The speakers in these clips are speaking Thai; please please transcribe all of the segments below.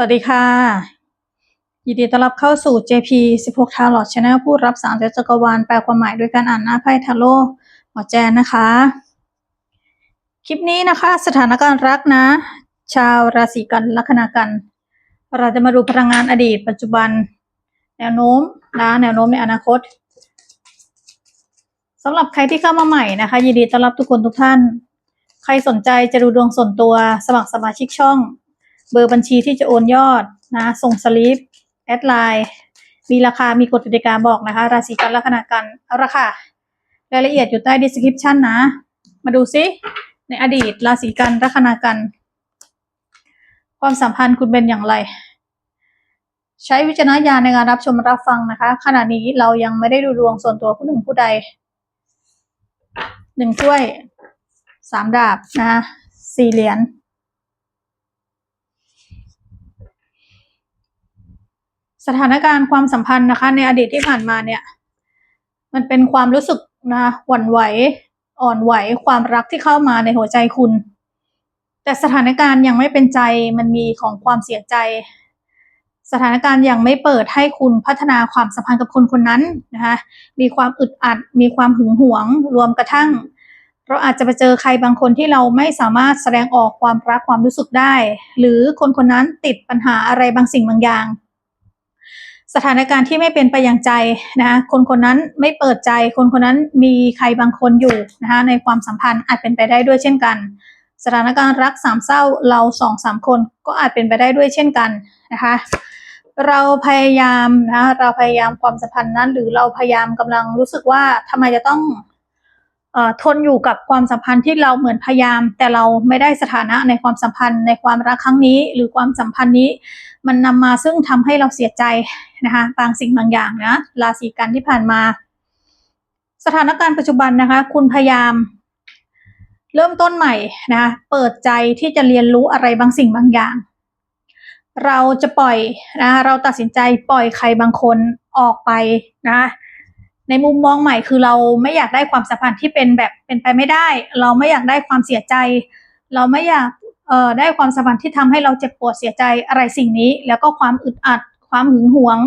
สวัสดีค่ะ ยินดีต้อนรับเข้าสู่ JP 16 Tarot Channel ผู้รับสารจากจักรวาลแปลความหมายด้วยการอ่านหน้าไพ่ทาโร่หมอแจนนะคะ คลิปนี้นะคะ สถานการณ์รักนะ ชาวราศีกันลัคนากัน เราจะมาดูพลังงานอดีต ปัจจุบัน แนวโน้มนะแนวโน้มในอนาคตสำหรับใครที่เข้ามาใหม่นะคะ ยินดีต้อนรับทุกคนทุกท่าน ใครสนใจจะดูดวงส่วนตัว สมัครสมาชิกช่อง เบอร์บัญชีที่จะโอนยอดนะ ส่งสลิปแอดไลน์มีราคามีกฎกติกาบอกนะคะ ราศีกันลัคนากันเอาละค่ะรายละเอียดอยู่ใต้ description นะ มาดูซิในอดีตราศีกันลัคนากัน ความสัมพันธ์คุณเป็นอย่างไร ใช้วิจารณญาณในการรับชมรับฟังนะคะ ขณะนี้เรายังไม่ได้ดูดวงส่วนตัวผู้หนึ่งผู้ใดหนึ่งถ้วยสามดาบนะคะสี่เหรียญ สถานการณ์ความสัมพันธ์นะคะ ในอดีตที่ผ่านมาเนี่ย มันเป็นความรู้สึกนะคะหวั่นไหว อ่อนไหวความรักที่เข้ามาในหัวใจคุณ แต่สถานการณ์ยังไม่เป็นใจมันมีของความเสียใจ สถานการณ์ยังไม่เปิดให้คุณพัฒนาความสัมพันธ์กับคนคนนั้นนะคะมีความอึดอัด มีความหึงหวง รวมกระทั่ง เราอาจจะไปเจอใครบางคนที่เราไม่สามารถแสดงออกความรักความรู้สึกได้ หรือคนคนนั้นติดปัญหาอะไรบางสิ่งบางอย่าง สถานการณ์ที่ไม่เป็นไปอย่างใจนะคะคนคนนั้นไม่เปิดใจ คนคนนั้นมีใครบางคนอยู่นะคะในความสัมพันธ์อาจเป็นไปได้ด้วยเช่นกัน สถานการณ์รักสามเศร้าเราสองสามคนก็อาจเป็นไปได้ด้วยเช่นกันนะคะเราพยายามนะเราพยายามความสัมพันธ์นั้น หรือเราพยายามกำลังรู้สึกว่าทำไมจะต้อง ทนอยู่กับความสัมพันธ์ที่เราเหมือนพยายาม แต่เราไม่ได้สถานะในความสัมพันธ์ในความรักครั้งนี้ หรือความสัมพันธ์นี้ มันนำมาซึ่งทำให้เราเสียใจนะคะบางสิ่งบางอย่างนะราศีกันที่ผ่านมา สถานการณ์ปัจจุบันนะคะ คุณพยายาม เริ่มต้นใหม่นะคะเปิดใจที่จะเรียนรู้อะไรบางสิ่งบางอย่าง เราจะปล่อยนะเราตัดสินใจปล่อยใครบางคนออกไปนะ ในมุมมองใหม่คือเราไม่อยากได้ความสัมพันธ์ที่เป็นแบบเป็นไปไม่ได้ เราไม่อยากได้ความเสียใจ เราไม่อยากเอ่อได้ความสัมพันธ์ที่ทำให้เราเจ็บปวดเสียใจอะไรสิ่งนี้ แล้วก็ความอึดอัดความหึงหวง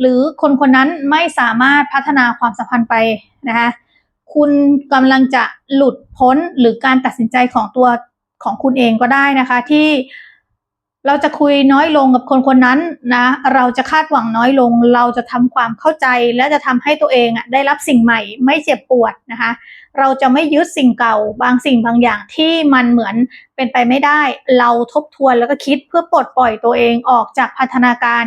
หรือคนคนนั้นไม่สามารถพัฒนาความสัมพันธ์ไปนะคะคุณกำลังจะหลุดพ้นหรือการตัดสินใจของตัวของคุณเองก็ได้นะคะ ที่ เราจะคุยน้อยลงกับคนคนนั้นนะ เราจะคาดหวังน้อยลง เราจะทำความเข้าใจและจะทำให้ตัวเองอะได้รับสิ่งใหม่ไม่เจ็บปวดนะคะ เราจะไม่ยึดสิ่งเก่าบางสิ่งบางอย่างที่มันเหมือนเป็นไปไม่ได้ เราทบทวนแล้วก็คิดเพื่อปลดปล่อยตัวเองออกจากพัฒนาการ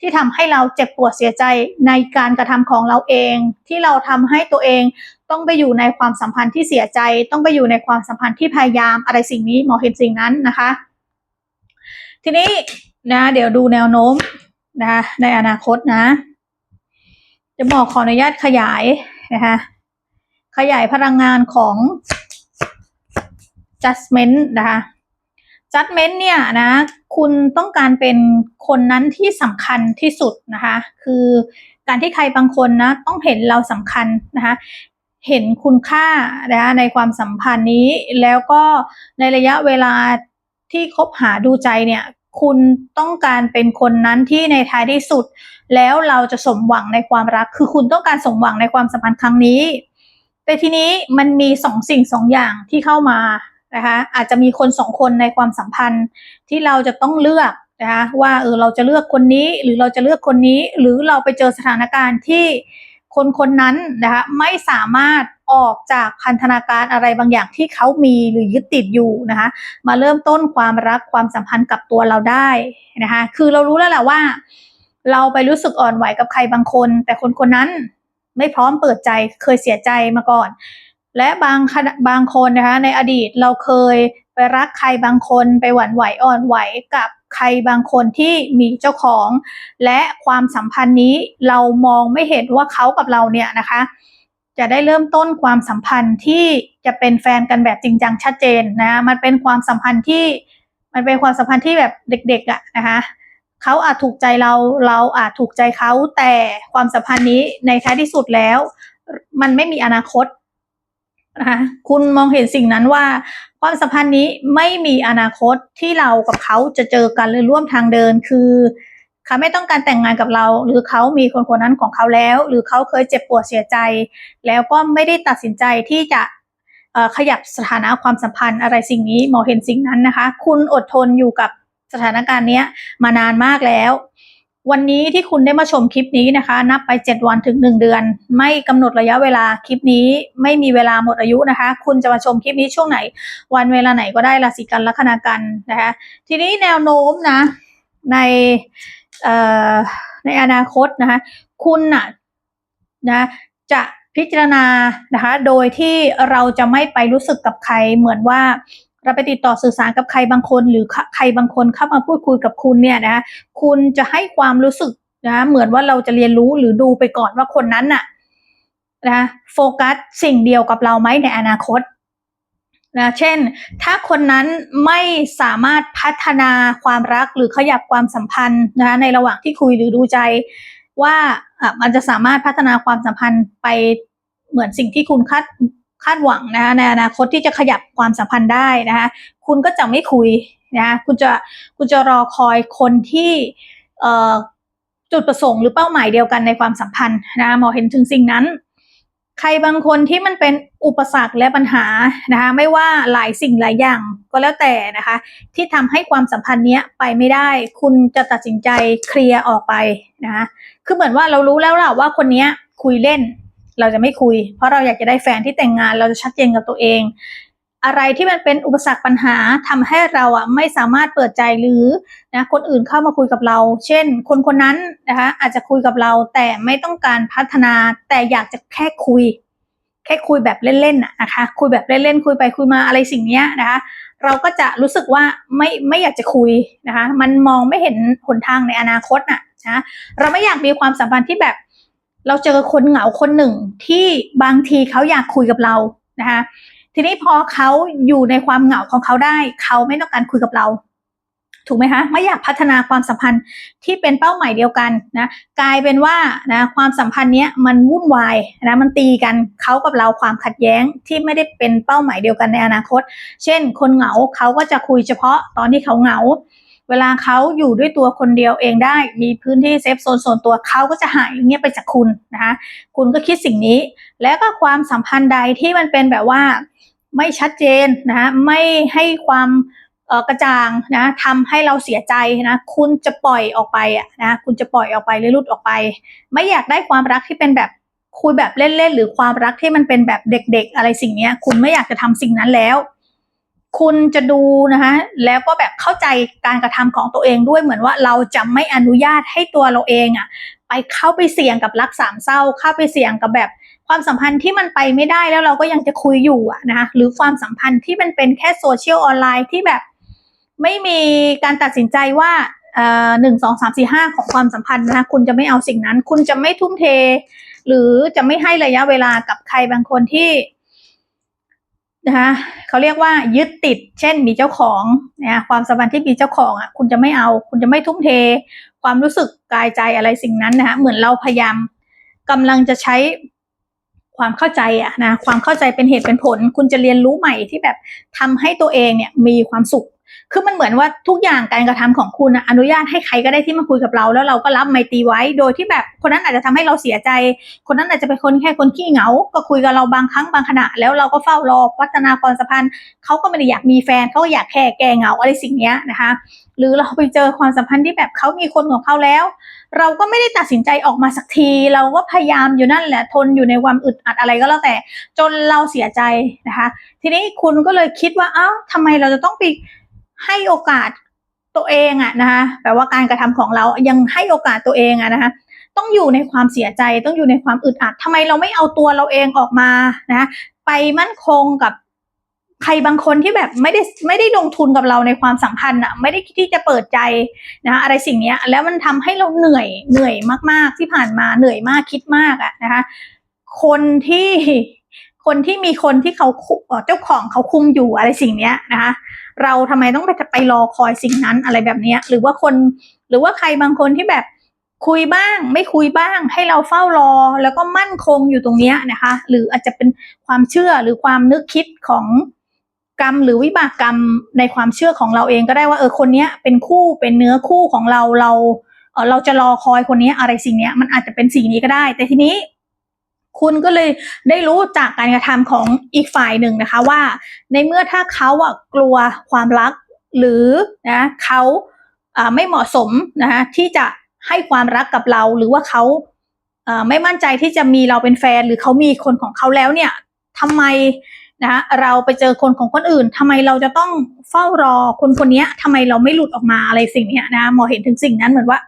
ที่ทำให้เราเจ็บปวดเสียใจในการกระทำของเราเอง ที่เราทำให้ตัวเองต้องไปอยู่ในความสัมพันธ์ที่เสียใจ ต้องไปอยู่ในความสัมพันธ์ที่พยายามอะไรสิ่งนี้หมอเห็นสิ่งนั้นนะคะ ทีนี้นะ เดี๋ยวดูแนวโน้มนะในอนาคตนะ จะบอกขออนุญาตขยายนะคะขยายพลังงานของ judgment นะคะ judgment เนี่ยนะ คุณต้องการเป็นคนนั้นที่สำคัญที่สุดนะคะ คือการที่ใครบางคนนะ ต้องเห็นเราสำคัญนะคะเห็นคุณค่านะในความสัมพันธ์นี้แล้วก็ในระยะเวลา ที่คบหาดูใจเนี่ย คุณต้องการเป็นคนนั้นที่ในท้ายที่สุด แล้วเราจะสมหวังในความรัก คือคุณต้องการสมหวังในความสัมพันธ์ครั้งนี้ แต่ทีนี้มันมีสองสิ่งสองอย่างที่เข้ามานะคะ อาจจะมีคนสองคนในความสัมพันธ์ที่เราจะต้องเลือกนะคะว่าเออเราจะเลือกคนนี้หรือเราจะเลือกคนนี้ หรือเราไปเจอสถานการณ์ที่คนคนนั้นนะคะไม่สามารถ ออกจากพันธนาการอะไรบางอย่างที่เขามีหรือยึดติดอยู่นะคะมาเริ่มต้นความรักความสัมพันธ์กับตัวเราได้นะคะคือเรารู้แล้วแหละว่า เราไปรู้สึกอ่อนไหวกับใครบางคน แต่คนคนนั้นไม่พร้อมเปิดใจเคยเสียใจมาก่อน และบางบางคนนะคะในอดีตเราเคยไปรักใครบางคนไปหวั่นไหวอ่อนไหวกับใครบางคนที่มีเจ้าของ และความสัมพันธ์นี้เรามองไม่เห็นว่าเขากับเราเนี่ยนะคะ จะได้เริ่มต้นความสัมพันธ์ที่จะเป็นแฟนกันแบบจริงจังชัดเจนนะมันเป็นความสัมพันธ์ที่มันเป็นความสัมพันธ์ที่แบบเด็กๆอะ่ะนะคะเขาอาจถูกใจเราเราอาจถูกใจเขาแต่ความสัมพันธ์นี้ในท้ายที่สุดแล้ว มันไม่มีอนาคตนะคะคุณมองเห็นสิ่งนั้นว่า ความสัมพันธ์นี้ไม่มีอนาคตที่เรากับเขาจะเจอกันหรือร่วมทางเดินคือ เขาไม่ต้องการแต่งงานกับเรา หรือเขามีคนคนนั้นของเขาแล้ว หรือเขาเคยเจ็บปวดเสียใจ แล้วก็ไม่ได้ตัดสินใจที่จะขยับสถานะความสัมพันธ์อะไรสิ่งนี้หมอเห็นสิ่งนั้นนะคะ คุณอดทนอยู่กับสถานการณ์เนี้ยมานานมากแล้ว วันนี้ที่คุณได้มาชมคลิปนี้นะคะ นับไป 7 วันถึง 1 เดือน ไม่กำหนดระยะเวลาคลิปนี้ไม่มีเวลาหมดอายุนะคะ คุณจะมาชมคลิปนี้ช่วงไหน วันเวลาไหนก็ได้ราศีกันลัคนากันนะคะ ทีนี้แนวโน้มนะใน ในอนาคตนะคะคุณน่ะนะจะพิจารณานะคะโดยที่เราจะไม่ไปรู้สึกกับใครเหมือนว่าเราไปติดต่อสื่อสารกับใครบางคน หรือใครบางคนเข้ามาพูดคุยกับคุณเนี่ยนะคุณจะให้ความรู้สึกนะเหมือนว่าเราจะเรียนรู้หรือดูไปก่อนว่าคนนั้นน่ะนะโฟกัสสิ่งเดียวกับเราไหมในอนาคต นะเช่น ถ้าคนนั้นไม่สามารถพัฒนาความรักหรือขยับความสัมพันธ์นะคะในระหว่างที่คุยหรือดูใจ ว่าอะมันจะสามารถพัฒนาความสัมพันธ์ไปเหมือนสิ่งที่คุณคาดคาดหวังนะคะในอนาคตที่จะขยับความสัมพันธ์ได้นะคะคุณก็จะไม่คุยนะคะคุณจะคุณจะรอคอยคนที่เอ่อจุดประสงค์หรือเป้าหมายเดียวกันในความสัมพันธ์นะคะหมอเห็นถึงสิ่งนั้น ใครบางคนที่มันเป็นอุปสรรคและปัญหานะคะไม่ว่าหลายสิ่งหลายอย่างก็แล้วแต่นะคะ ที่ทำให้ความสัมพันธ์เนี้ยไปไม่ได้ คุณจะตัดสินใจเคลียร์ออกไปนะคะคือเหมือนว่าเรารู้แล้วล่ะว่าคนเนี้ยคุยเล่น เราจะไม่คุย เพราะเราอยากจะได้แฟนที่แต่งงานเราจะชัดเจนกับตัวเอง อะไรที่มันเป็นอุปสรรคปัญหาทำให้เราอะไม่สามารถเปิดใจหรือนะคนอื่นเข้ามาคุยกับเรา เช่น คนคนนั้นนะคะอาจจะคุยกับเราแต่ไม่ต้องการพัฒนาแต่อยากจะแค่คุย แค่คุยแบบเล่นๆน่ะนะคะ คุยแบบเล่นๆคุยไปคุยมาอะไรสิ่งเนี้ยนะคะเราก็จะรู้สึกว่าไม่ไม่อยากจะคุยนะคะ มันมองไม่เห็นหนทางในอนาคตน่ะนะเราไม่อยากมีความสัมพันธ์ที่แบบ เราเจอคนเหงาคนหนึ่งที่บางทีเขาอยากคุยกับเรานะคะ ทีนี้พอเขาอยู่ในความเหงาของเขาได้ เขาไม่ต้องการคุยกับเรา ถูกไหมคะไม่อยากพัฒนาความสัมพันธ์ที่เป็นเป้าหมายเดียวกันนะกลายเป็นว่านะความสัมพันธ์เนี้ยมันวุ่นวายนะมันตีกันเขากับเราความขัดแย้งที่ไม่ได้เป็นเป้าหมายเดียวกันในอนาคต เช่น คนเหงาเขาก็จะคุยเฉพาะตอนที่เขาเหงาเวลาเขาอยู่ด้วยตัวคนเดียวเองได้ มีพื้นที่เซฟโซนส่วนตัวเขาก็จะหายเงียบไปจากคุณนะคะ คุณก็คิดสิ่งนี้ แล้วก็ความสัมพันธ์ใดที่มันเป็นแบบว่า ไม่ชัดเจนนะคะไม่ให้ความกระจ่างนะทำให้เราเสียใจนะคุณจะปล่อยออกไปอะนะคุณจะปล่อยออกไปหรือลุดออกไป ไม่อยากได้ความรักที่เป็นแบบคุยแบบเล่นๆหรือความรักที่มันเป็นแบบเด็ก ๆ อะไรสิ่งเนี้ยคุณไม่อยากจะทำสิ่งนั้นแล้ว คุณจะดูนะคะแล้วก็แบบเข้าใจการกระทำของตัวเองด้วยเหมือนว่าเราจะไม่อนุญาตให้ตัวเราเองอะไปเข้าไปเสี่ยงกับรักสามเศร้า เข้าไปเสี่ยงกับแบบ ความสัมพันธ์ที่มันไปไม่ได้แล้วเราก็ยังจะคุยอยู่อะนะคะหรือความสัมพันธ์ที่มันเป็นแค่โซเชียลออนไลน์ที่แบบไม่มีการตัดสินใจว่าหนึ่งสองสามสี่ห้าของความสัมพันธ์นะคะคุณจะไม่เอาสิ่งนั้น คุณจะไม่ทุ่มเท หรือจะไม่ให้ระยะเวลากับใครบางคนที่นะคะเขาเรียกว่ายึดติด เช่นมีเจ้าของนะความสัมพันธ์ที่มีเจ้าของอะคุณจะไม่เอา คุณจะไม่ทุ่มเท ความรู้สึกกายใจอะไรสิ่งนั้นนะคะเหมือนเราพยายามกำลังจะใช้ ความเข้าใจอะนะความเข้าใจเป็นเหตุเป็นผล คุณจะเรียนรู้ใหม่ที่แบบทำให้ตัวเองเนี่ยมีความสุข คือมันเหมือนว่าทุกอย่างการกระทำของคุณอนุญาตให้ใครก็ได้ที่มาคุยกับเรา แล้วเราก็รับไมตรีไว้ โดยที่แบบคนนั้นอาจจะทำให้เราเสียใจ คนนั้นอาจจะเป็นคนแค่คนขี้เหงา ก็คุยกับเราบางครั้งบางขณะ แล้วเราก็เฝ้ารอพัฒนาความสัมพันธ์เขาก็ไม่ได้อยากมีแฟนเขาก็อยากแค่แก้เหงาอะไรสิ่งนี้นะคะ หรือเราไปเจอความสัมพันธ์ที่แบบเขามีคนของเขาแล้ว เราก็ไม่ได้ตัดสินใจออกมาสักที เราก็พยายามอยู่นั่นแหละทนอยู่ในความอึดอัดอะไรก็แล้วแต่ จนเราเสียใจนะคะ ทีนี้คุณก็เลยคิดว่าอ้าวทำไมเราจะต้องไปให้โอกาสตัวเองอะนะคะแปลว่าการกระทำของเรายังให้โอกาสตัวเองอะนะคะต้องอยู่ในความเสียใจต้องอยู่ในความอึดอัดทำไมเราไม่เอาตัวเราเองออกมานะไปมั่นคงกับ ใครบางคนที่แบบไม่ได้ไม่ได้ลงทุนกับเราในความสัมพันธ์อะไม่ได้คิดที่จะเปิดใจนะคะอะไรสิ่งเนี้ยแล้วมันทำให้เราเหนื่อยเหนื่อยมาก ๆ ที่ผ่านมาเหนื่อยมากคิดมากอะนะคะคนที่คนที่มีคนที่เขาเจ้าของเขาคุมอยู่อะไรสิ่งเนี้ยนะคะเราทำไมต้องไปไปรอคอยสิ่งนั้นอะไรแบบเนี้ยหรือว่าคนหรือว่าใครบางคนที่แบบคุยบ้าง ไม่คุยบ้าง ให้เราเฝ้ารอแล้วก็มั่นคงอยู่ตรงนี้นะคะ หรืออาจจะเป็นความเชื่อหรือความนึกคิดของ กรรมหรือวิบากกรรมในความเชื่อของเราเองก็ได้ว่าเออคนเนี้ยเป็นคู่เป็นเนื้อคู่ของเราเราเออเราจะรอคอยคนนี้อะไรสิ่งนี้มันอาจจะเป็นสิ่งนี้ก็ได้ แต่ทีนี้คุณก็เลยได้รู้จากการกระทำของอีกฝ่ายหนึ่งนะคะว่า ในเมื่อถ้าเขาอะกลัวความรัก หรือนะเขาไม่เหมาะสมนะคะที่จะให้ความรักกับเรา หรือว่าเขาอ่าไม่มั่นใจที่จะมีเราเป็นแฟน หรือเขามีคนของเขาแล้วเนี่ยทำไม นะเราไปเจอคนของคนอื่นทำไมเราจะต้องเฝ้ารอคนคนนี้ทำไมเราไม่หลุดออกมาอะไรสิ่งนี้นะหมอเห็นถึงสิ่งนั้นเหมือนว่า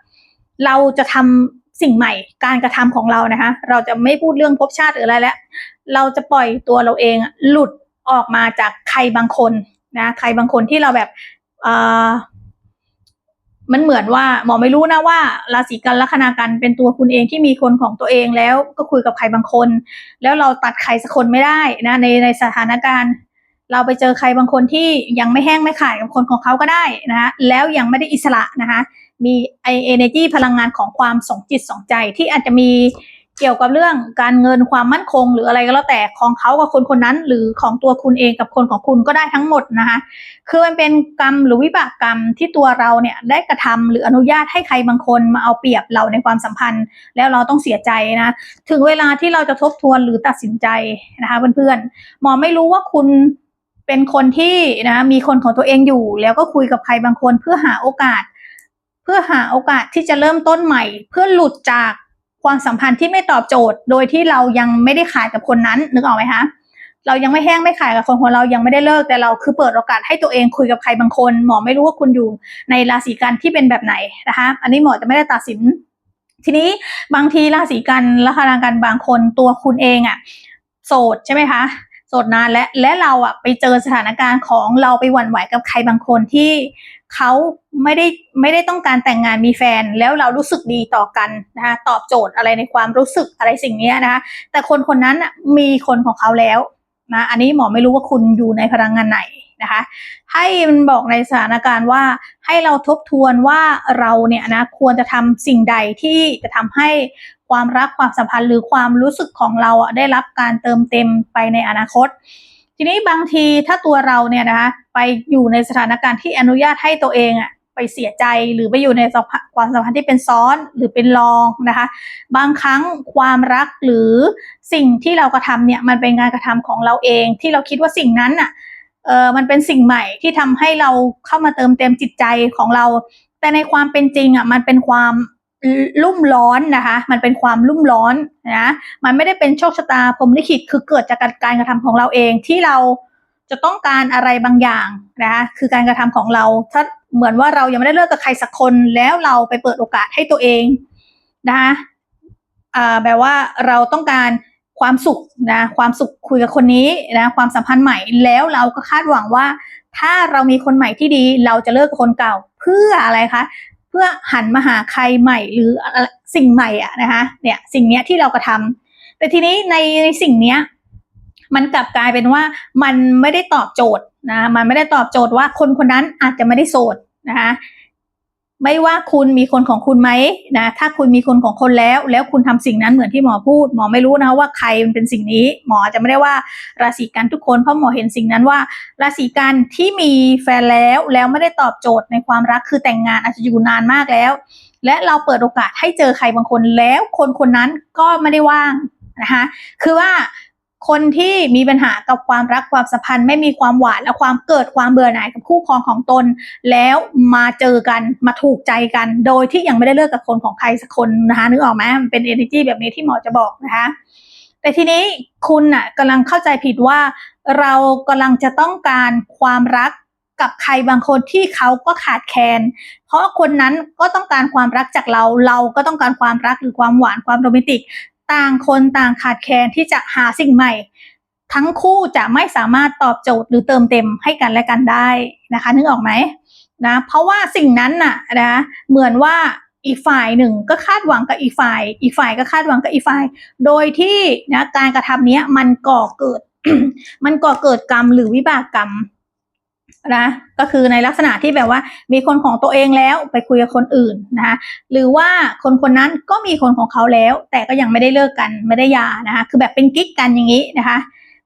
เราจะทำสิ่งใหม่การกระทำของเรานะคะ เราจะไม่พูดเรื่องภพชาติหรืออะไรแล้ว เราจะปล่อยตัวเราเองหลุดออกมาจากใครบางคนนะ ใครบางคนที่เราแบบ มันเหมือนว่าหมอไม่รู้นะว่าราศีกันลัคนากันเป็นตัวคุณเองที่มีคนของตัวเองแล้วก็คุยกับใครบางคน แล้วเราตัดใครสักคนไม่ได้นะในในสถานการณ์ เราไปเจอใครบางคนที่ยังไม่แห้งไม่ขายกับคนของเขาก็ได้นะคะแล้วยังไม่ได้อิสระนะคะมีไอเอเนจีพลังงานของความสองจิตสองใจที่อาจจะมี เกี่ยวกับเรื่องการเงินความมั่นคง หรืออะไรก็แล้วแต่ของเขากับคนคนนั้น หรือของตัวคุณเองกับคนของคุณก็ได้ทั้งหมดนะคะคือมันเป็นกรรมหรือวิบากกรรมที่ตัวเราเนี่ยได้กระทำหรืออนุญาตให้ใครบางคนมาเอาเปรียบเราในความสัมพันธ์ แล้วเราต้องเสียใจนะถึงเวลาที่เราจะทบทวนหรือตัดสินใจนะคะเพื่อนๆหมอไม่รู้ว่าคุณเป็นคนที่นะมีคนของตัวเองอยู่ แล้วก็คุยกับใครบางคนเพื่อหาโอกาส เพื่อหาโอกาสที่จะเริ่มต้นใหม่ เพื่อหลุดจาก ความสัมพันธ์ที่ไม่ตอบโจทย์ โดยที่เรายังไม่ได้ขายกับคนนั้นนึกออกไหมคะเรายังไม่แห้งไม่ขายกับคนของเรายังไม่ได้เลิกแต่เราคือเปิดโอกาสให้ตัวเองคุยกับใครบางคน หมอไม่รู้ว่าคุณอยู่ในราศีกันที่เป็นแบบไหนนะคะ อันนี้หมอจะไม่ได้ตัดสิน ทีนี้บางทีราศีกันลัคนากันบางคนตัวคุณเองอะ่ะ โสดใช่ไหมคะโสดนานและและเราอะ่ะไปเจอสถานการณ์ของเราไปหวั่นไหวกับใครบางคนที่ เขาไม่ได้ไม่ได้ต้องการแต่งงานมีแฟนแล้วเรารู้สึกดีต่อกันนะคะตอบโจทย์อะไรในความรู้สึกอะไรสิ่งนี้นะคะแต่คนคนนั้นมีคนของเขาแล้วนะอันนี้หมอไม่รู้ว่าคุณอยู่ในพลังงานไหนนะคะ ให้มันบอกในสถานการณ์ว่าให้เราทบทวนว่าเราเนี่ยนะควรจะทำสิ่งใดที่จะทำให้ความรักความสัมพันธ์หรือความรู้สึกของเราได้รับการเติมเต็มไปในอนาคต ทีนี้บางทีถ้าตัวเราเนี่ยนะคะไปอยู่ในสถานการณ์ที่อนุญาตให้ตัวเองอะไปเสียใจหรือไปอยู่ในความสัมพันธ์ที่เป็นซ้อนหรือเป็นรองนะคะ บางครั้งความรักหรือสิ่งที่เรากระทำเนี่ยมันเป็นการกระทำของเราเอง ที่เราคิดว่าสิ่งนั้นอะเออมันเป็นสิ่งใหม่ที่ทำให้เราเข้ามาเติมเต็มจิตใจของเรา แต่ในความเป็นจริงอะมันเป็นความ ลุ่มร้อนนะคะ มันเป็นความลุ่มร้อนนะ มันไม่ได้เป็นโชคชะตาพรมลิขิตคือเกิดจากการกระทำของเราเองที่เราจะต้องการอะไรบางอย่างนะคะคือการกระทำของเรา ถ้าเหมือนว่าเรายังไม่ได้เลิกกับใครสักคนแล้วเราไปเปิดโอกาสให้ตัวเองนะคะอ่าแบบว่าเราต้องการความสุขนะความสุขคุยกับคนนี้นะความสัมพันธ์ใหม่แล้วเราก็คาดหวังว่า ถ้าเรามีคนใหม่ที่ดี เราจะเลิกกับคนเก่า เพื่ออะไรคะ เพื่อหันมาหาใครใหม่หรือสิ่งใหม่อะนะคะเนี่ยสิ่งเนี้ยที่เรากระทาแต่ทีนี้ในในสิ่งเนี้ยมันกลับกลายเป็นว่ามันไม่ได้ตอบโจทย์นะมันไม่ได้ตอบโจทย์ว่าคนคนนั้นอาจจะไม่ได้โสดนะคะ ไม่ว่าคุณมีคนของคุณไหมนะ ถ้าคุณมีคนของคนแล้ว แล้วคุณทำสิ่งนั้นเหมือนที่หมอพูด หมอไม่รู้นะว่าใครมันเป็นสิ่งนี้ หมอจะไม่ได้ว่าราศีกันทุกคน เพราะหมอเห็นสิ่งนั้นว่า ราศีกันที่มีแฟนแล้วแล้วไม่ได้ตอบโจทย์ในความรักคือแต่งงานอาจจะอยู่นานมากแล้ว และเราเปิดโอกาสให้เจอใครบางคนแล้ว คนคนนั้นก็ไม่ได้ว่างนะคะ คือว่า คนที่มีปัญหากับความรักความสัมพันธ์ ไม่มีความหวานและความเกิดความเบื่อหน่ายกับคู่ครองของตน แล้วมาเจอกันมาถูกใจกัน โดยที่ยังไม่ได้เลิกกับคนของใครสักคนนะคะนึกออกไหมมันเป็น energy แบบนี้ที่หมอจะบอกนะคะแต่ทีนี้คุณน่ะกำลังเข้าใจผิดว่า เรากำลังจะต้องการความรักกับใครบางคนที่เขาก็ขาดแคลน เพราะคนนั้นก็ต้องการความรักจากเรา เราก็ต้องการความรักหรือความหวานความโรแมนติก ต่างคนต่างขาดแคลนที่จะหาสิ่งใหม่ ทั้งคู่จะไม่สามารถตอบโจทย์หรือเติมเต็มให้กันและกันได้นะคะนึกออกไหมนะเพราะว่าสิ่งนั้นน่ะนะเหมือนว่าอีกฝ่ายหนึ่งก็คาดหวังกับอีกฝ่าย อีกฝ่ายก็คาดหวังกับอีกฝ่าย โดยที่นะการกระทำนี้มันก่อเกิด มันก่อเกิดกรรมหรือวิบากกรรม นะก็คือในลักษณะที่แบบว่ามีคนของตัวเองแล้วไปคุยกับคนอื่นนะคะหรือว่าคนคนนั้นก็มีคนของเขาแล้ว แต่ก็ยังไม่ได้เลิกกันไม่ได้ยานะคะคือแบบเป็นกิ๊กกันอย่างนี้นะคะ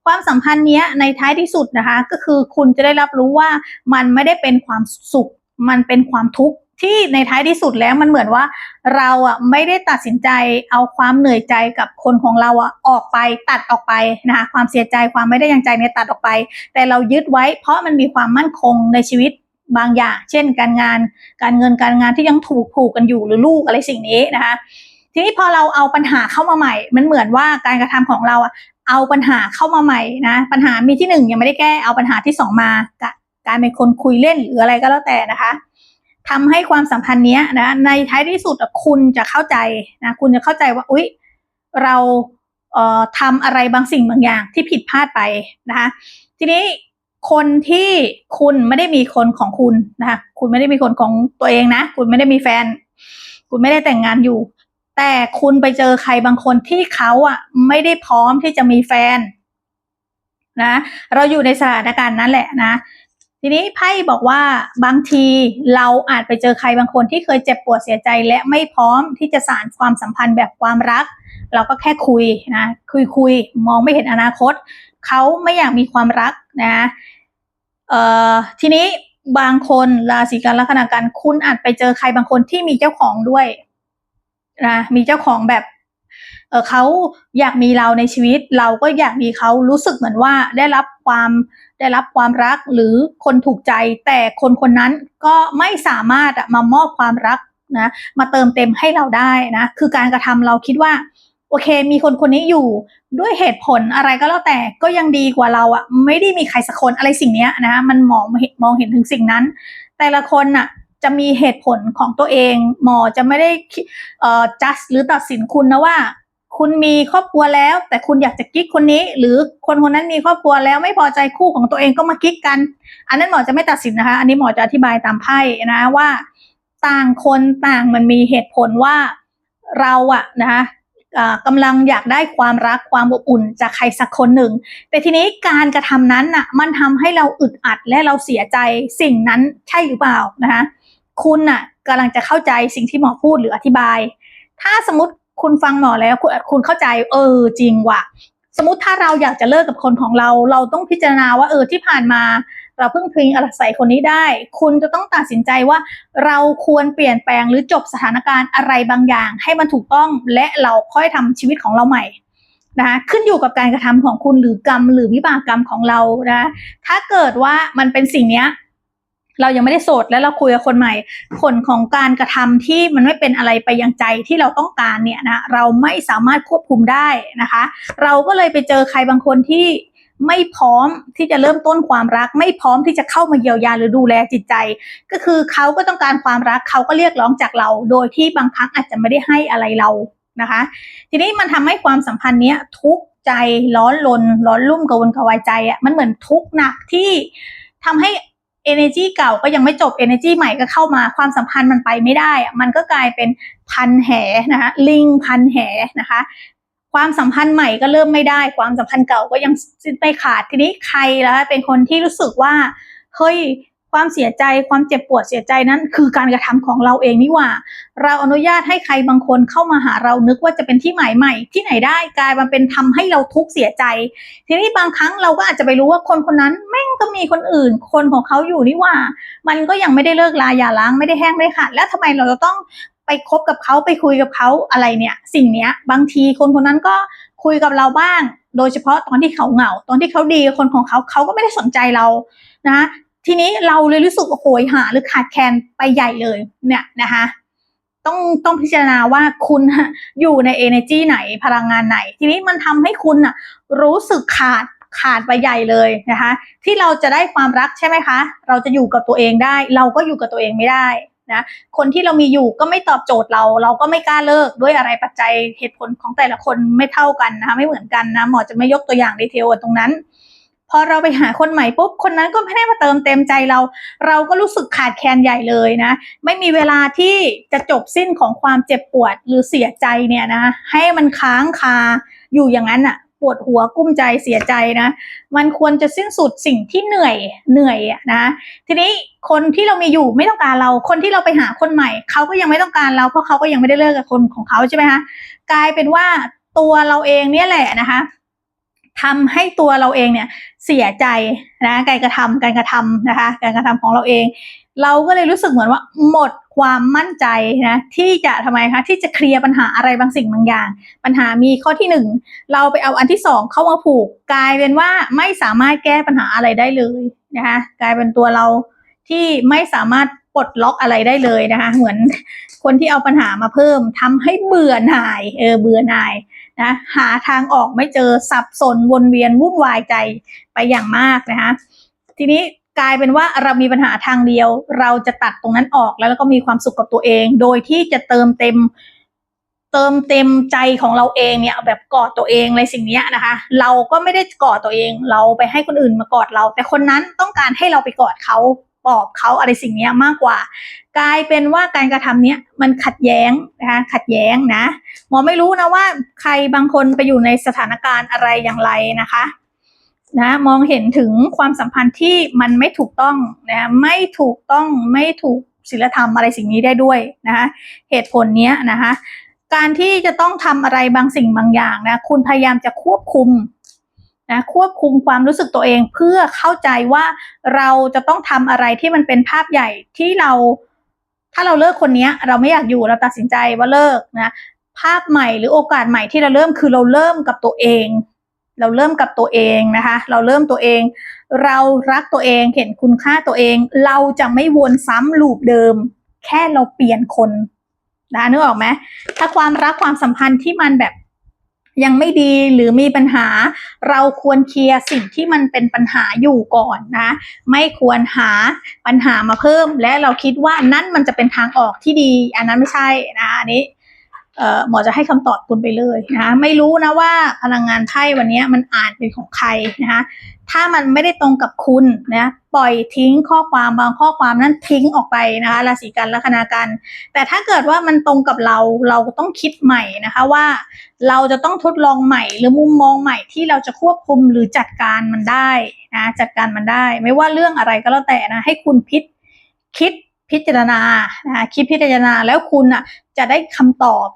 ความสัมพันธ์เนี้ยในท้ายที่สุดนะคะ ก็คือคุณจะได้รับรู้ว่ามันไม่ได้เป็นความสุข มันเป็นความทุกข์ ที่ในท้ายที่สุดแล้วมันเหมือนว่าเราอะไม่ได้ตัดสินใจเอาความเหนื่อยใจกับคนของเราอะออกไปตัดออกไปนะคะความเสียใจความไม่ได้ยังใจเนี่ยตัดออกไป แต่เรายึดไว้ เพราะมันมีความมั่นคงในชีวิตบางอย่าง เช่น การงานการเงินการงานที่ยังถูกผูกกันอยู่หรือลูกอะไรสิ่งนี้นะคะทีนี้พอเราเอาปัญหาเข้ามาใหม่ มันเหมือนว่าการกระทำของเราอะเอาปัญหาเข้ามาใหม่นะปัญหามีที่หนึ่งยังไม่ได้แก้เอาปัญหาที่สองมาการเป็นคนคุยเล่นหรืออะไรก็แล้วแต่นะคะ ทำให้ความสัมพันธ์เนี้ยนะในท้ายที่สุดคุณจะเข้าใจนะคุณจะเข้าใจว่าอุ๊ยเราเอ่อทำอะไรบางสิ่งบางอย่างที่ผิดพลาดไปนะคะทีนี้คนที่คุณไม่ได้มีคนของคุณนะคะคุณไม่ได้มีคนของตัวเองนะ คุณไม่ได้มีแฟน คุณไม่ได้แต่งงานอยู่ แต่คุณไปเจอใครบางคนที่เขาอะไม่ได้พร้อมที่จะมีแฟนนะ เราอยู่ในสถานการณ์นั้นแหละนะ ทีนี้ไพ่บอกว่าบางทีเราอาจไปเจอใครบางคนที่เคยเจ็บปวดเสียใจ และไม่พร้อมที่จะสานความสัมพันธ์แบบความรัก เราก็แค่คุยนะคุยคุยมองไม่เห็นอนาคต เขาไม่อยากมีความรักนะเอ่อทีนี้บางคนราศีกันลัคนากันคุณอาจไปเจอใครบางคนที่มีเจ้าของด้วยนะมีเจ้าของแบบ เออเขาอยากมีเราในชีวิต เราก็อยากมีเขารู้สึกเหมือนว่าได้รับความได้รับความรักหรือคนถูกใจ แต่คนคนนั้นก็ไม่สามารถมามอบความรักนะมาเติมเต็มให้เราได้นะคือการกระทำเราคิดว่าโอเค มีคนคนนี้อยู่ด้วยเหตุผลอะไรก็แล้วแต่ก็ยังดีกว่าเราอะไม่ได้มีใครสักคนอะไรสิ่งนี้นะมันมองมองเห็นถึงสิ่งนั้น แต่ละคนอะจะมีเหตุผลของตัวเอง หมอจะไม่ได้เอ่อ just หรือตัดสินคุณนะว่า คุณมีครอบครัวแล้ว แต่คุณอยากจะกิ๊กคนนี้ หรือคนคนนั้นมีครอบครัวแล้วไม่พอใจคู่ของตัวเองก็มากิ๊กกัน อันนั้นหมอจะไม่ตัดสินนะคะ อันนี้หมอจะอธิบายตามไพ่นะว่า ต่างคนต่างมันมีเหตุผลว่าเราอะนะคะกำลังอยากได้ความรักความอบอุ่นจากใครสักคนหนึ่ง แต่ทีนี้การกระทำนั้นน่ะมันทำให้เราอึดอัดและเราเสียใจสิ่งนั้นใช่หรือเปล่านะคะคุณน่ะกำลังจะเข้าใจสิ่งที่หมอพูดหรืออธิบาย ถ้าสมมติ คุณฟังหมอแล้วคุณคุณเข้าใจเออจริงว่ะ สมมติถ้าเราอยากจะเลิกกับคนของเรา เราต้องพิจารณาว่าเออที่ผ่านมา เราเพิ่งพิงอาศัยคนนี้ได้ คุณจะต้องตัดสินใจว่า เราควรเปลี่ยนแปลงหรือจบสถานการณ์อะไรบางอย่าง ให้มันถูกต้องและเราค่อยทำชีวิตของเราใหม่นะคะขึ้นอยู่กับการกระทำของคุณหรือกรรมหรือวิบากกรรมของเรานะถ้าเกิดว่ามันเป็นสิ่งเนี้ย เรายังไม่ได้โสดแล้วเราคุยกับคนใหม่ ผลของการกระทำที่มันไม่เป็นอะไรไปยังใจที่เราต้องการเนี่ยนะเราไม่สามารถควบคุมได้นะคะ เราก็เลยไปเจอใครบางคนที่ไม่พร้อมที่จะเริ่มต้นความรัก ไม่พร้อมที่จะเข้ามาเยียวยาหรือดูแลจิตใจ ก็คือเขาก็ต้องการความรักเขาก็เรียกร้องจากเรา โดยที่บางครั้งอาจจะไม่ได้ให้อะไรเรานะคะ ทีนี้มันทำให้ความสัมพันธ์เนี้ยทุกข์ใจร้อนลนร้อนรุ่มกระวนกระวายใจอะมันเหมือนทุกข์หนักที่ทำให้ energy เก่าก็ยังไม่จบ energy ใหม่ก็เข้ามาความสัมพันธ์มันไปไม่ได้ มันก็กลายเป็นพันแหนะคะลิงพันแหนะคะความสัมพันธ์ใหม่ก็เริ่มไม่ได้ ความสัมพันธ์เก่าก็ยังสิ้นไปขาดทีนี้ใครแล้วเป็นคนที่รู้สึกว่าเฮ้ย ความเสียใจความเจ็บปวดเสียใจนั้น คือการกระทำของเราเองนี่ว่า เราอนุญาตให้ใครบางคนเข้ามาหาเรานึกว่าจะเป็นที่หมายใหม่ ที่ไหนได้กลายมาเป็นทำให้เราทุกข์เสียใจ ทีนี้บางครั้งเราก็อาจจะไปรู้ว่าคนคนนั้นแม่งก็มีคนอื่น คนของเขาอยู่นี่ว่า มันก็ยังไม่ได้เลิกลาอย่าล้างไม่ได้แห้งไม่ขาดแล้วทำไมเราจะต้องไปคบกับเขาไปคุยกับเขาอะไรเนี่ย สิ่งเนี้ย บางทีคนคนนั้นก็คุยกับเราบ้าง โดยเฉพาะตอนที่เขาเหงา ตอนที่เขาดีคนของเขาเขาก็ไม่ได้สนใจเรานะ ทีนี้เราเลยรู้สึกโหยหาหรือขาดแคลนไปใหญ่เลยเนี่ยนะคะต้องต้องพิจารณาว่าคุณอยู่ใน energy ไหนพลังงานไหน ทีนี้มันทำให้คุณอะรู้สึกขาดขาดไปใหญ่เลยนะคะ ที่เราจะได้ความรักใช่ไหมคะ เราจะอยู่กับตัวเองได้ เราก็อยู่กับตัวเองไม่ได้นะคนที่เรามีอยู่ก็ไม่ตอบโจทย์เรา เราก็ไม่กล้าเลิกด้วยอะไรปัจจัยเหตุผลของแต่ละคนไม่เท่ากันนะคะไม่เหมือนกันนะหมอจะไม่ยกตัวอย่างดีเทลตรงนั้น อเราไปหาคนใหม่ปุ๊บคนนั้นก็ไม่ได้มาเติมเต็มใจเรา เราก็รู้สึกขาดแคลนใหญ่เลยนะ ไม่มีเวลาที่จะจบสิ้นของความเจ็บปวดหรือเสียใจเนี่ยนะ ให้มันค้างคาอยู่อย่างนั้นอะปวดหัวกุ้มใจเสียใจนะ มันควรจะสิ้นสุดสิ่งที่เหนื่อยเหนื่อยอะนะ ทีนี้คนที่เรามีอยู่ไม่ต้องการเรา คนที่เราไปหาคนใหม่เขาก็ยังไม่ต้องการเราเพราะเขาก็ยังไม่ได้เลิกกับคนของเขาใช่ไหมคะกลายเป็นว่าตัวเราเองเนี่ยแหละนะคะ ทำให้ตัวเราเองเนี่ยเสียใจนะการกระทำการกระทำนะคะการกระทำของเราเอง เราก็เลยรู้สึกเหมือนว่าหมดความมั่นใจนะที่จะทำไมคะที่จะเคลียร์ปัญหาอะไรบางสิ่งบางอย่าง ปัญหามีข้อที่หนึ่งเราไปเอาอันที่สองเข้ามาผูกกลายเป็นว่าไม่สามารถแก้ปัญหาอะไรได้เลยนะคะกลายเป็นตัวเราที่ไม่สามารถปลดล็อกอะไรได้เลยนะคะเหมือนคนที่เอาปัญหามาเพิ่มทำให้เบื่อหน่ายเออเบื่อหน่าย นะหาทางออกไม่เจอสับสนวนเวียนวุ่นวายใจไปอย่างมากนะคะทีนี้กลายเป็นว่าเรามีปัญหาทางเดียว เราจะตัดตรงนั้นออกแล้วแล้วก็มีความสุขกับตัวเอง โดยที่จะเติมเต็ม เติมเต็มใจของเราเองเนี่ยแบบกอดตัวเองอะไรสิ่งนี้นะคะ เราก็ไม่ได้กอดตัวเอง เราไปให้คนอื่นมากอดเรา แต่คนนั้นต้องการให้เราไปกอดเขา ปอบเขาอะไรสิ่งนี้มากกว่า กลายเป็นว่าการกระทำเนี้ยมันขัดแย้งนะคะขัดแย้งนะหมอไม่รู้นะว่าใครบางคนไปอยู่ในสถานการณ์อะไรอย่างไรนะคะนะมองเห็นถึงความสัมพันธ์ที่มันไม่ถูกต้องนะไม่ถูกต้องไม่ถูกศีลธรรมอะไรสิ่งนี้ได้ด้วยนะคะเหตุผลเนี้ยนะคะการที่จะต้องทำอะไรบางสิ่งบางอย่างนะคุณพยายามจะควบคุม นะควบคุมความรู้สึกตัวเองเพื่อเข้าใจว่าเราจะต้องทำอะไรที่มันเป็นภาพใหญ่ที่เรา ถ้าเราเลิกคนเนี้ยเราไม่อยากอยู่เราตัดสินใจว่าเลิกนะภาพใหม่หรือโอกาสใหม่ที่เราเริ่มคือเราเริ่มกับตัวเอง เราเริ่มกับตัวเองนะคะ เราเริ่มตัวเอง เรารักตัวเองเห็นคุณค่าตัวเอง เราจะไม่วนซ้ำลูปเดิม แค่เราเปลี่ยนคนนะนึกออกไหมถ้าความรักความสัมพันธ์ที่มันแบบ ยังไม่ดีหรือมีปัญหา เราควรเคลียร์สิ่งที่มันเป็นปัญหาอยู่ก่อนนะ ไม่ควรหาปัญหามาเพิ่ม และเราคิดว่านั่นมันจะเป็นทางออกที่ดี อันนั้นไม่ใช่นะอันนี้ หมอจะให้คำตอบคุณไปเลยนะคะไม่รู้นะว่าพลังงานไพ่วันนี้มันอ่านเป็นของใครนะคะถ้ามันไม่ได้ตรงกับคุณนะปล่อยทิ้งข้อความบางข้อความนั้นทิ้งออกไปนะคะราศีกันลัคนากันแต่ถ้าเกิดว่ามันตรงกับเราเราต้องคิดใหม่นะคะว่า เราจะต้องทดลองใหม่หรือมุมมองใหม่ที่เราจะควบคุมหรือจัดการมันได้นะจัดการมันได้ ไม่ว่าเรื่องอะไรก็แล้วแต่นะให้คุณพิจคิดพิจารณานะคะคิดพิจารณาแล้วคุณอะจะได้คำตอบ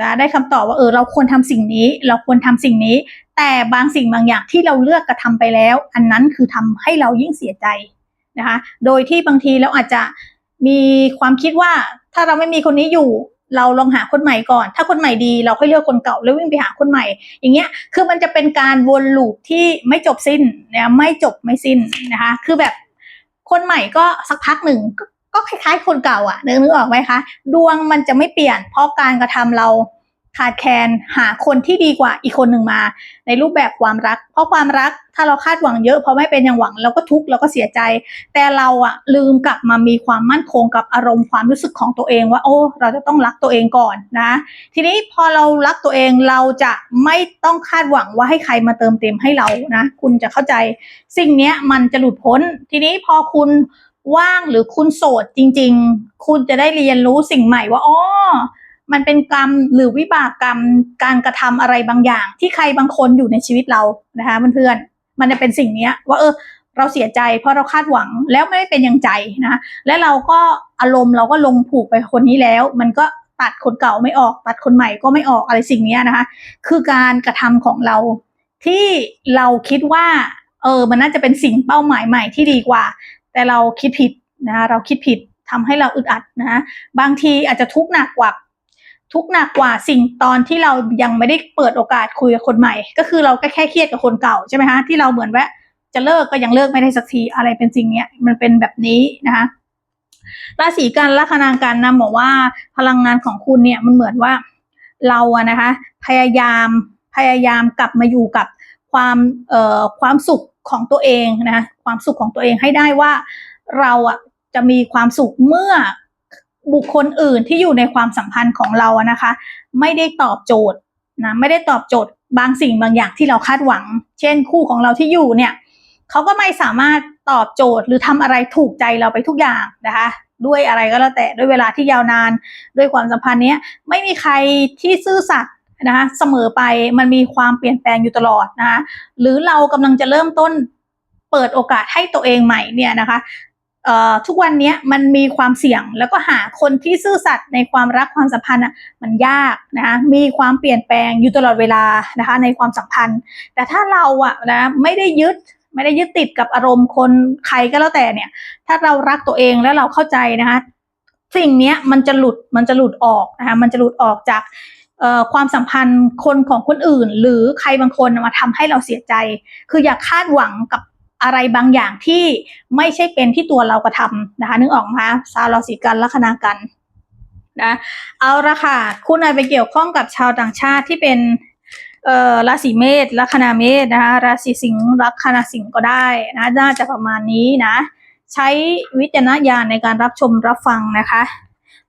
นะได้คำตอบว่าเออเราควรทำสิ่งนี้ เราควรทำสิ่งนี้ แต่บางสิ่งบางอย่างที่เราเลือกกระทำไปแล้ว อันนั้นคือทำให้เรายิ่งเสียใจนะคะ โดยที่บางทีเราอาจจะมีความคิดว่าถ้าเราไม่มีคนนี้อยู่ เราลองหาคนใหม่ก่อน ถ้าคนใหม่ดีเราค่อยเลือกคนเก่าแล้ววิ่งไปหาคนใหม่ อย่างเงี้ยคือมันจะเป็นการวนลูปที่ไม่จบสิ้นนะไม่จบไม่สิ้นนะคะ คือแบบคนใหม่ก็สักพักหนึ่ง ก็คล้ายๆคนเก่าอะนึกนึกออกไหมคะ ดวงมันจะไม่เปลี่ยน เพราะการกระทำเราขาดแคลนหาคนที่ดีกว่าอีกคนหนึ่งมา ในรูปแบบความรัก เพราะความรักถ้าเราคาดหวังเยอะพอไม่เป็นอย่างหวังเราก็ทุกข์เราก็เสียใจ แต่เราอะลืมกลับมามีความมั่นคงกับอารมณ์ความรู้สึกของตัวเองว่า โอ้เราจะต้องรักตัวเองก่อนนะ ทีนี้พอเรารักตัวเองเราจะไม่ต้องคาดหวังว่าให้ใครมาเติมเต็มให้เรานะ คุณจะเข้าใจ สิ่งนี้มันจะหลุดพ้น ทีนี้พอคุณ ว่างหรือคุณโสดจริง ๆ คุณจะได้เรียนรู้สิ่งใหม่ว่าอ๋อมันเป็นกรรมหรือวิบากกรรมการกระทำอะไรบางอย่าง ที่ใครบางคนอยู่ในชีวิตเรานะคะเพื่อนๆมันจะเป็นสิ่งเนี้ย ว่าเออ เราเสียใจ เพราะเราคาดหวังแล้วไม่ได้เป็นอย่างใจนะและเราก็อารมณ์เราก็ลงผูกไปคนนี้แล้ว มันก็ตัดคนเก่าไม่ออก ตัดคนใหม่ก็ไม่ออกอะไรสิ่งนี้นะคะ คือการกระทำของเรา ที่เราคิดว่า เออมันน่าจะเป็นสิ่งเป้าหมายใหม่ที่ดีกว่า แต่เราคิดผิดนะคะเราคิดผิดทำให้เราอึดอัดนะคะบางทีอาจจะทุกข์หนักกว่าทุกข์หนักกว่าสิ่งตอนที่เรายังไม่ได้เปิดโอกาสคุยกับคนใหม่ ก็คือเราก็แค่เครียดกับคนเก่าใช่ไหมคะที่เราเหมือนว่าจะเลิกก็ยังเลิกไม่ได้สักทีอะไรเป็นสิ่งเนี้ยมันเป็นแบบนี้นะคะราศีกันลัคนากันนะบอกว่าพลังงานของคุณเนี่ยมันเหมือนว่าเราอะนะคะ พยายามพยายามกลับมาอยู่กับความเอ่อความสุขของตัวเองนะ ความสุขของตัวเองให้ได้ว่า เราอะจะมีความสุขเมื่อบุคคลอื่นที่อยู่ในความสัมพันธ์ของเราอะนะคะ ไม่ได้ตอบโจทย์นะไม่ได้ตอบโจทย์บางสิ่งบางอย่างที่เราคาดหวัง เช่นคู่ของเราที่อยู่เนี่ยเขาก็ไม่สามารถตอบโจทย์หรือทำอะไรถูกใจเราไปทุกอย่างนะคะ ด้วยอะไรก็แล้วแต่ด้วยเวลาที่ยาวนานด้วยความสัมพันธ์เนี้ยไม่มีใครที่ซื่อสัตย์นะคะเสมอไปมันมีความเปลี่ยนแปลงอยู่ตลอดนะคะหรือเรากำลังจะเริ่มต้น เปิดโอกาสให้ตัวเองใหม่เนี่ยนะคะทุกวันนี้มันมีความเสี่ยงแล้วก็หาคนที่ซื่อสัตย์ในความรักความสัมพันธ์มันยากนะคะมีความเปลี่ยนแปลงอยู่ตลอดเวลานะคะในความสัมพันธ์ แต่ถ้าเราอะนะไม่ได้ยึดไม่ได้ยึดติดกับอารมณ์คนใครก็แล้วแต่เนี่ย ถ้าเรารักตัวเองแล้วเราเข้าใจนะคะสิ่งนี้มันจะหลุดมันจะหลุดออกนะคะมันจะหลุดออกจากความสัมพันธ์คนของคนอื่น หรือใครบางคนมาทำให้เราเสียใจ คืออย่าคาดหวังกับ อะไรบางอย่างที่ไม่ใช่เป็นที่ตัวเรากระทำนะคะนึกออกไหมคะชาวราศีกันลัคนากันนะเอาละค่ะ คุณอาจไปเกี่ยวข้องกับชาวต่างชาติที่เป็นเอ่อราศีเมษลัคนาเมษนะคะราศีสิงห์ลัคนาสิงห์ก็ได้นะน่าจะประมาณนี้นะ ใช้วิจารณญาณในการรับชมรับฟังนะคะ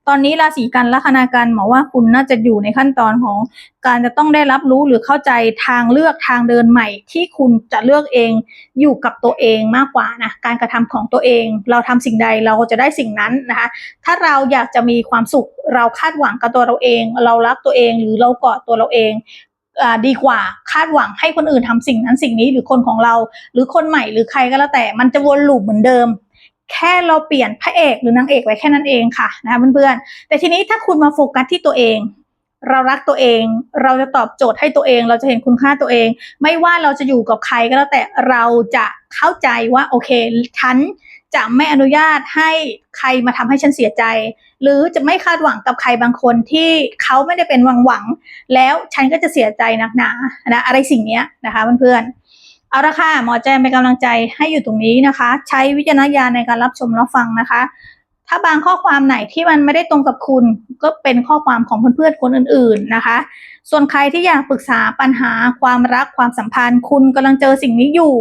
ตอนนี้ราศีกันลัคนากันหมอว่าคุณน่าจะอยู่ในขั้นตอนของการจะต้องได้รับรู้หรือเข้าใจทางเลือกทางเดินใหม่ ที่คุณจะเลือกเองอยู่กับตัวเองมากกว่านะการกระทำของตัวเอง เราทำสิ่งใดเราจะได้สิ่งนั้นนะคะถ้าเราอยากจะมีความสุขเราคาดหวังกับตัวเราเอง เรารักตัวเองหรือเรากอดตัวเราเองดีกว่าคาดหวังให้คนอื่นทำสิ่งนั้นสิ่งนี้หรือคนของเรา หรือคนใหม่หรือใครก็แล้วแต่มันจะวนลูปเหมือนเดิม แค่เราเปลี่ยนพระเอกหรือนางเอกไว้แค่นั้นเองค่ะนะคะเพื่อนๆแต่ทีนี้ถ้าคุณมาโฟกัสที่ตัวเอง เรารักตัวเอง เราจะตอบโจทย์ให้ตัวเอง เราจะเห็นคุณค่าตัวเอง ไม่ว่าเราจะอยู่กับใครก็แล้วแต่เราจะเข้าใจว่าโอเคฉันจะไม่อนุญาตให้ใครมาทำให้ฉันเสียใจ หรือจะไม่คาดหวังกับใครบางคนที่เขาไม่ได้เป็นหวังหวัง แล้วฉันก็จะเสียใจหนักหนานะอะไรสิ่งนี้นะคะเพื่อนๆ เอาละค่ะหมอแจมเป็นกำลังใจให้อยู่ตรงนี้นะคะ ใช้วิจารณญาณในการรับชมรับฟังนะคะ ถ้าบางข้อความไหนที่มันไม่ได้ตรงกับคุณ ก็เป็นข้อความของเพื่อนๆคนอื่นๆนะคะ ส่วนใครที่อยากปรึกษาปัญหาความรักความสัมพันธ์ คุณกำลังเจอสิ่งนี้อยู่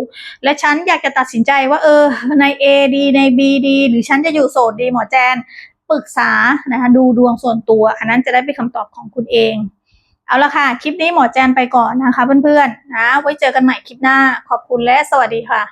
และฉันอยากจะตัดสินใจว่าเออใน A ดีใน B ดีหรือฉันจะอยู่โสดดีหมอแจนปรึกษานะคะดูดวงส่วนตัว อันนั้นจะได้เป็นคำตอบของคุณเอง เอาละค่ะ คลิปนี้หมอแจนไปก่อนนะคะเพื่อนๆนะ ไว้เจอกันใหม่คลิปหน้า ขอบคุณและสวัสดีค่ะ